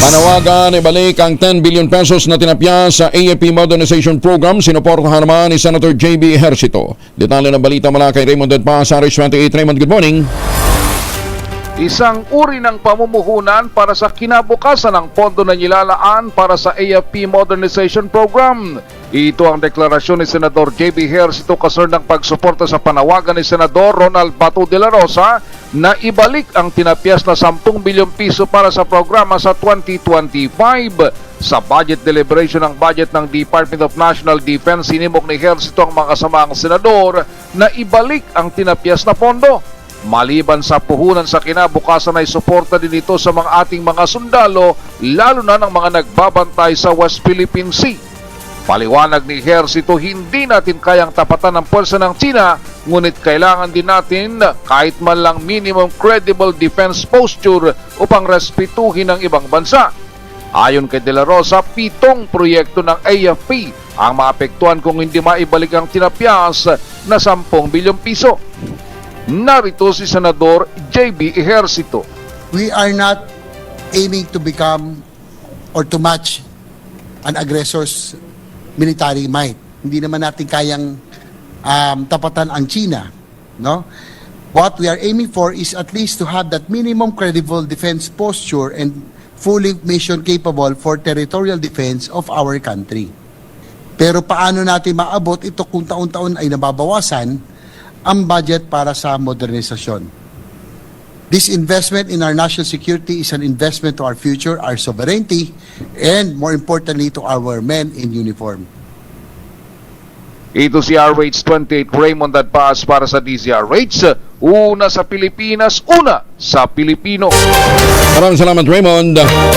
Panawagan ibalik ang 10 billion pesos na tinapya sa AFP Modernization Program. Sinuportahan naman ni Senator JB Ejercito. Detalye ng balita mula kay Raymond Edpa sa Aris 28. Raymond, good morning. Isang uri ng pamumuhunan para sa kinabukasan ng pondo na nilalaan para sa AFP Modernization Program. Ito ang deklarasyon ni Senador J.B. Ejercito kasar ng pagsuporta sa panawagan ni Senador Ronald Batu de la Rosa na ibalik ang tinapyas na 10 bilyong piso para sa programa sa 2025. Sa budget deliberation ng budget ng Department of National Defense, sinimok ni Ejercito ang mga kasamaang senador na ibalik ang tinapyas na pondo. Maliban sa puhunan sa kinabukasan ay suporta din ito sa mga ating mga sundalo, lalo na ng mga nagbabantay sa West Philippine Sea. Paliwanag ni Ejercito, hindi natin kayang tapatan ng pwersa ng China, ngunit kailangan din natin kahit man lang minimum credible defense posture upang respetuhin ang ibang bansa. Ayon kay De La Rosa, pitong proyekto ng AFP ang maapektuhan kung hindi maibalik ang tinapyas na 10 bilyong piso. Narito si Senador J.B. Ejercito. we are not aiming to become or to match an aggressor's military might. Hindi naman natin kayang um, tapatan ang China, no? What we are aiming for is at least to have that minimum credible defense posture and fully mission capable for territorial defense of our country. Pero paano natin maabot ito kung taon-taon ay nababawasan ang budget para sa modernisasyon? This investment in our national security is an investment to our future, our sovereignty, and more importantly, to our men in uniform. Ito si RH28 Raymond Adpas para sa DZRH. Una sa Pilipinas, una sa Pilipino. Maraming salamat, Raymond.